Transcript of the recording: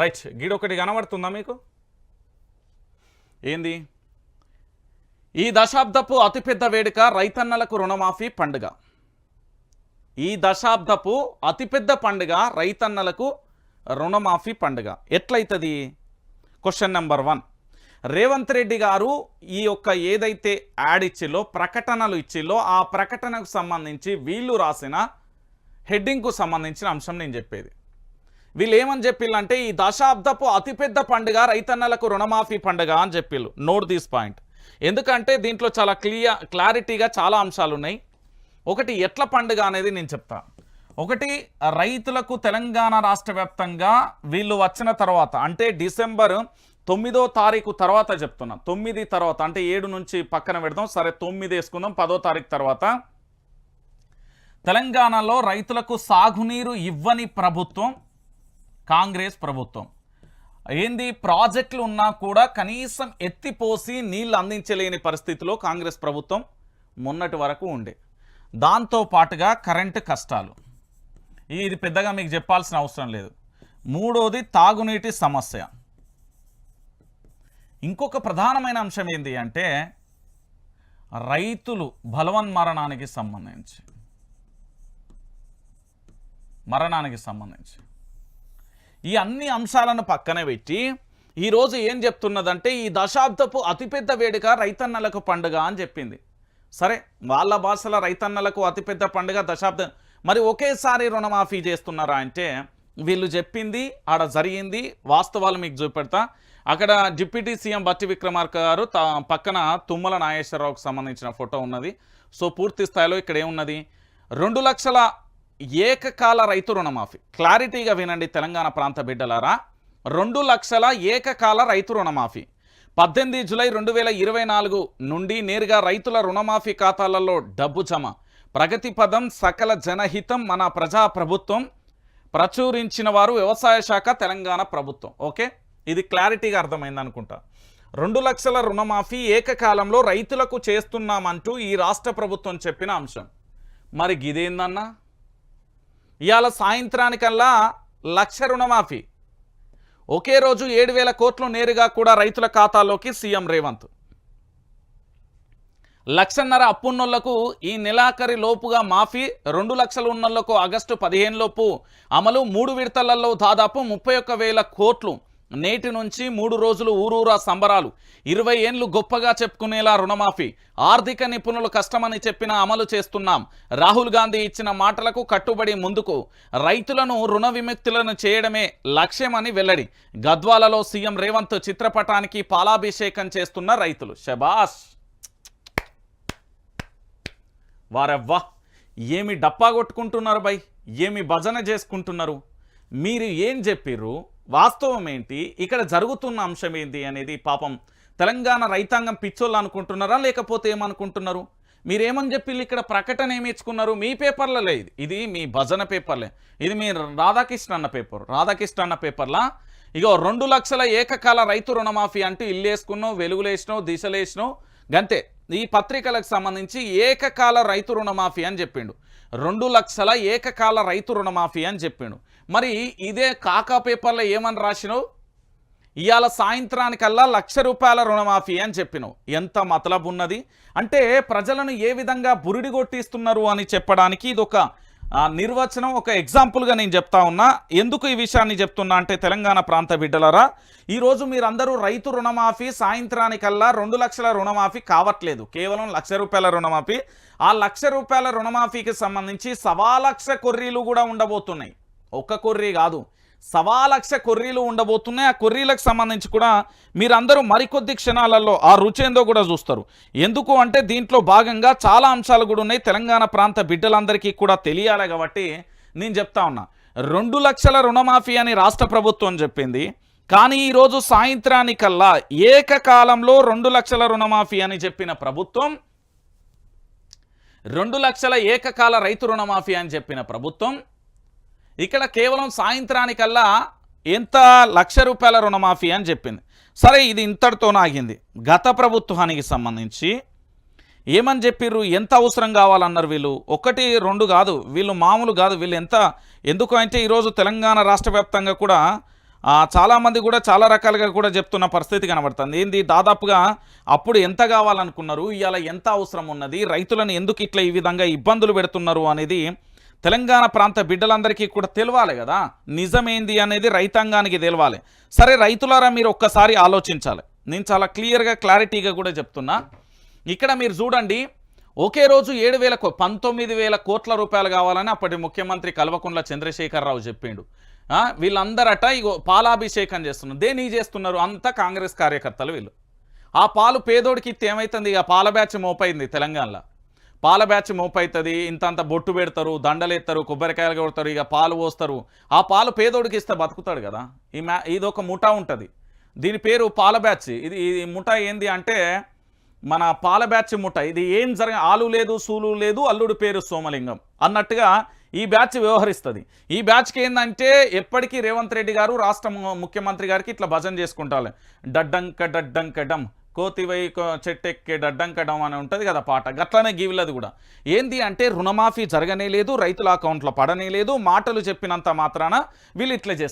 Right గీడొకటి కనబడుతుందా మీకు? ఏంది? ఈ దశాబ్దపు అతిపెద్ద వేడుక రైతన్నలకు రుణమాఫీ పండుగ. ఈ దశాబ్దపు అతిపెద్ద పండుగ రైతన్నలకు రుణమాఫీ పండుగ. ఎట్లయితుంది? Question number one Revanth Reddy garu ఈ యొక్క ఏదైతే యాడ్ ఇచ్చిలో ప్రకటనలు ఇచ్చిలో ఆ ప్రకటనకు సంబంధించి వీళ్ళు రాసిన హెడ్డింగ్కు సంబంధించిన అంశం నేను చెప్పేది. వీళ్ళు ఏమని చెప్పిల్లంటే ఈ దశాబ్దపు అతిపెద్ద పండుగ రైతన్నలకు రుణమాఫీ పండుగ అని చెప్పిళ్ళు నోట్ దిస్ పాయింట్ ఎందుకంటే దీంట్లో చాలా క్లియర్ క్లారిటీగా చాలా అంశాలు ఉన్నాయి ఒకటి ఎట్ల పండుగ అనేది నేను చెప్తా. ఒకటి రైతులకు తెలంగాణ రాష్ట్ర వ్యాప్తంగా వీళ్ళు వచ్చిన తర్వాత అంటే డిసెంబర్ తొమ్మిదో తారీఖు తర్వాత చెప్తున్నా. తొమ్మిది తర్వాత అంటే ఏడు నుంచి పక్కన పెడదాం. సరే తొమ్మిది వేసుకుందాం. పదో తారీఖు తర్వాత. తెలంగాణలో రైతులకు సాగునీరు ఇవ్వని ప్రభుత్వం కాంగ్రెస్ ప్రభుత్వం. ఏంది? ప్రాజెక్టులు ఉన్నా కూడా కనీసం ఎత్తిపోసి నీళ్ళు అందించలేని పరిస్థితిలో కాంగ్రెస్ ప్రభుత్వం మొన్నటి వరకు ఉండే. దాంతో పాటుగా కరెంటు కష్టాలు. ఇది పెద్దగా మీకు చెప్పాల్సిన అవసరం లేదు. మూడోది తాగునీటి సమస్య. ఇంకొక ప్రధానమైన అంశం ఏంటి అంటే రైతులు బలవన్మరణానికి సంబంధించి. మరణానికి సంబంధించి. ఈ అన్ని అంశాలను పక్కన పెట్టి ఈరోజు ఏం చెప్తున్నదంటే ఈ దశాబ్దపు అతిపెద్ద వేడుక రైతన్నలకు పండుగ అని చెప్పింది. సరే వాళ్ళ భాషల రైతన్నలకు అతిపెద్ద పండుగ దశాబ్దం. మరి ఒకేసారి రుణమాఫీ చేస్తున్నారా అంటే వీళ్ళు చెప్పింది ఆడ జరిగింది వాస్తవాలు మీకు చూపెడతా. అక్కడ డిప్యూటీ సీఎం బట్టి విక్రమార్క గారు పక్కన తుమ్మల నాగేశ్వరరావుకు సంబంధించిన ఫోటో ఉన్నది. సో పూర్తి స్థాయిలో ఇక్కడ ఏమున్నది? రెండు లక్షల ఏకకాల రైతు రుణమాఫీ. క్లారిటీగా వినండి తెలంగాణ ప్రాంత బిడ్డలారా. రెండు లక్షల ఏకకాల రైతు రుణమాఫీ. పద్దెనిమిది జూలై రెండు వేల ఇరవై నాలుగు నుండి నేరుగా రైతుల రుణమాఫీ ఖాతాలలో డబ్బు జమ. ప్రగతి పదం సకల జనహితం మన ప్రజా ప్రభుత్వం ప్రచురించిన వారు వ్యవసాయ శాఖ తెలంగాణ ప్రభుత్వం. ఓకే? ఇది క్లారిటీగా అర్థమైంది అనుకుంటా. రెండు లక్షల రుణమాఫీ ఏకకాలంలో రైతులకు చేస్తున్నామంటూ ఈ రాష్ట్ర ప్రభుత్వం చెప్పిన అంశం. మరి గిదేందన్నా? ఇవాళ సాయంత్రానికల్లా లక్ష రుణమాఫీ. ఒకే రోజు ఏడు వేల కోట్లు నేరుగా కూడా రైతుల ఖాతాలోకి సీఎం రేవంత్. లక్షన్నర అప్పున్నోళ్ళకు ఈ నెలాఖరి లోపుగా మాఫీ రెండు లక్షలు ఉన్నోళ్ళకు ఆగస్టు పదిహేను లోపు అమలు మూడు విడతలలో దాదాపు ముప్పై ఒక్క వేల కోట్లు నేటి నుంచి మూడు రోజులు ఊరూరా సంబరాలు. ఇరవై ఏండ్లు గొప్పగా చెప్పుకునేలా రుణమాఫీ. ఆర్థిక నిపుణులు కష్టమని చెప్పిన అమలు చేస్తున్నాం. రాహుల్ గాంధీ ఇచ్చిన మాటలకు కట్టుబడి ముందుకు. రైతులను రుణ విముక్తులను చేయడమే లక్ష్యమని వెల్లడి. గద్వాలలో సీఎం రేవంత్ చిత్రపటానికి పాలాభిషేకం చేస్తున్న రైతులు. శబాష్ వారెవ్వా! ఏమి డప్పా కొట్టుకుంటున్నారు బై? ఏమి భజన చేసుకుంటున్నారు? మీరు ఏం చెప్పిర్రు? వాస్తవం ఏంటి? ఇక్కడ జరుగుతున్న అంశం ఏంటి అనేది పాపం తెలంగాణ రైతాంగం పిచ్చోళ్ళు అనుకుంటున్నారా? లేకపోతే ఏమనుకుంటున్నారు? మీరేమని చెప్పి ఇక్కడ ప్రకటన ఏమి ఇచ్చుకున్నారు మీ పేపర్లలో ఇది. ఇది మీ భజన పేపర్లే. ఇది మీ రాధాకృష్ణ అన్న పేపర్. రాధాకృష్ణ అన్న పేపర్లా? ఇగో రెండు లక్షల ఏకకాల రైతు రుణమాఫీ అంటూ ఇల్లు వేసుకున్నావు వెలుగులేసినావు దిశలేసినావు. గంతే. ఈ పత్రికలకు సంబంధించి ఏకకాల రైతు రుణమాఫీ అని చెప్పిండు. రెండు లక్షల ఏకకాల రైతు రుణమాఫీ అని చెప్పిండు. మరి ఇదే కాకా పేపర్లో ఏమని రాసినావు? ఇవాళ సాయంత్రానికల్లా లక్ష రూపాయల రుణమాఫీ అని చెప్పినావు. ఎంత మతలబు ఉన్నది? అంటే ప్రజలను ఏ విధంగా బురిడి కొట్టిస్తున్నారు అని చెప్పడానికి ఇదొక నిర్వచనం ఒక ఎగ్జాంపుల్గా నేను చెప్తా ఉన్నా. ఎందుకు ఈ విషయాన్ని చెప్తున్నా అంటే తెలంగాణ ప్రాంత బిడ్డలరా ఈరోజు మీరందరూ రైతు రుణమాఫీ సాయంత్రానికల్లా రెండు లక్షల రుణమాఫీ కావట్లేదు. కేవలం లక్ష రూపాయల రుణమాఫీ. ఆ లక్ష రూపాయల రుణమాఫీకి సంబంధించి సవా లక్ష కొర్రీలు కూడా ఉండబోతున్నాయి. ఒక్క కొర్రీ కాదు. సవా లక్ష కొర్రీలు ఉండబోతున్నాయి. ఆ కొర్రీలకు సంబంధించి కూడా మీరందరూ మరికొద్ది క్షణాలలో ఆ రుచేందో కూడా చూస్తారు. ఎందుకు అంటే దీంట్లో భాగంగా చాలా అంశాలు కూడా ఉన్నాయి. తెలంగాణ ప్రాంత బిడ్డలందరికీ కూడా తెలియాలి కాబట్టి నేను చెప్తా ఉన్నా. రెండు లక్షల రుణమాఫీ అని రాష్ట్ర ప్రభుత్వం చెప్పింది. కానీ ఈరోజు సాయంత్రానికల్లా ఏకకాలంలో రెండు లక్షల రుణమాఫీ అని చెప్పిన ప్రభుత్వం రెండు లక్షల ఏకకాల రైతు రుణమాఫీ అని చెప్పిన ప్రభుత్వం ఇక్కడ కేవలం సాయంత్రానికల్లా ఎంత లక్ష రూపాయల రుణమాఫీ అని చెప్పింది. సరే ఇది ఇంతటితో ఆగింది. గత ప్రభుత్వానికి సంబంధించి ఏమని చెప్పిర్రు? ఎంత అవసరం కావాలన్నారు వీళ్ళు? ఒకటి రెండు కాదు. వీళ్ళు మామూలు కాదు. వీళ్ళు ఎంత ఎందుకు అంటే ఈరోజు తెలంగాణ రాష్ట్ర వ్యాప్తంగా కూడా చాలామంది కూడా చాలా రకాలుగా కూడా చెప్తున్న పరిస్థితి కనబడుతుంది. ఏంది? దాదాపుగా అప్పుడు ఎంత కావాలనుకున్నారు? ఇవాళ ఎంత అవసరం ఉన్నది? రైతులను ఎందుకు ఇట్లా ఈ విధంగా ఇబ్బందులు పెడుతున్నారు అనేది తెలంగాణ ప్రాంత బిడ్డలందరికీ కూడా తెలవాలి కదా. నిజమేంది అనేది రైతాంగానికి తెలవాలి. సరే రైతులారా మీరు ఒక్కసారి ఆలోచించాలి. నేను చాలా క్లియర్గా క్లారిటీగా కూడా చెప్తున్నా. ఇక్కడ మీరు చూడండి ఒకే రోజు ఏడు వేల పంతొమ్మిది వేల కోట్ల రూపాయలు కావాలని అప్పటి ముఖ్యమంత్రి కల్వకుంట్ల చంద్రశేఖరరావు చెప్పిండు. వీళ్ళందరట ఇగో పాలాభిషేకం చేస్తున్నారు. దేని చేస్తున్నారు? అంతా కాంగ్రెస్ కార్యకర్తలు వీళ్ళు. ఆ పాలు పేదోడికి ఇస్తే ఏమవుతుంది ఇక పాల బ్యాచ్ మోపైంది తెలంగాణలో. పాల బ్యాచ్ మోపైతుంది ఇంతంత బొట్టు పెడతారు దండలేస్తారు కొబ్బరికాయలు కొడతారు ఇక పాలు పోస్తారు. ఆ పాలు పేదోడికి ఇస్తే బతుకుతాడు కదా. ఈ మ్యా ఇది ఒక ముఠా ఉంటుంది. దీని పేరు పాల బ్యాచ్. ఇది ఈ ముఠా ఏంది అంటే మన పాల బ్యాచ్ ముఠ. ఇది ఏం జరగ ఆలు లేదు సూలు లేదు అల్లుడు పేరు సోమలింగం. అన్నట్టుగా ఈ బ్యాచ్ వ్యవహరిస్తుంది. ఈ బ్యాచ్కి ఏంటంటే ఎప్పటికీ రేవంత్ రెడ్డి గారు రాష్ట్ర ముఖ్యమంత్రి గారికి ఇట్లా భజన చేసుకుంటారు డడ్డంక డడ్డంక డమ్ కోతివై కో- చెట్టెక్కే డడ్డంకడం అని ఉంటుంది కదా పాట. గట్లనే గీవిలది కూడా. ఏంది అంటే రుణమాఫీ జరగనే లేదు రైతుల అకౌంట్లో పడనే లేదు మాటలు చెప్పినంత మాత్రాన వీళ్ళు ఇట్లా చేస్తున్నారు.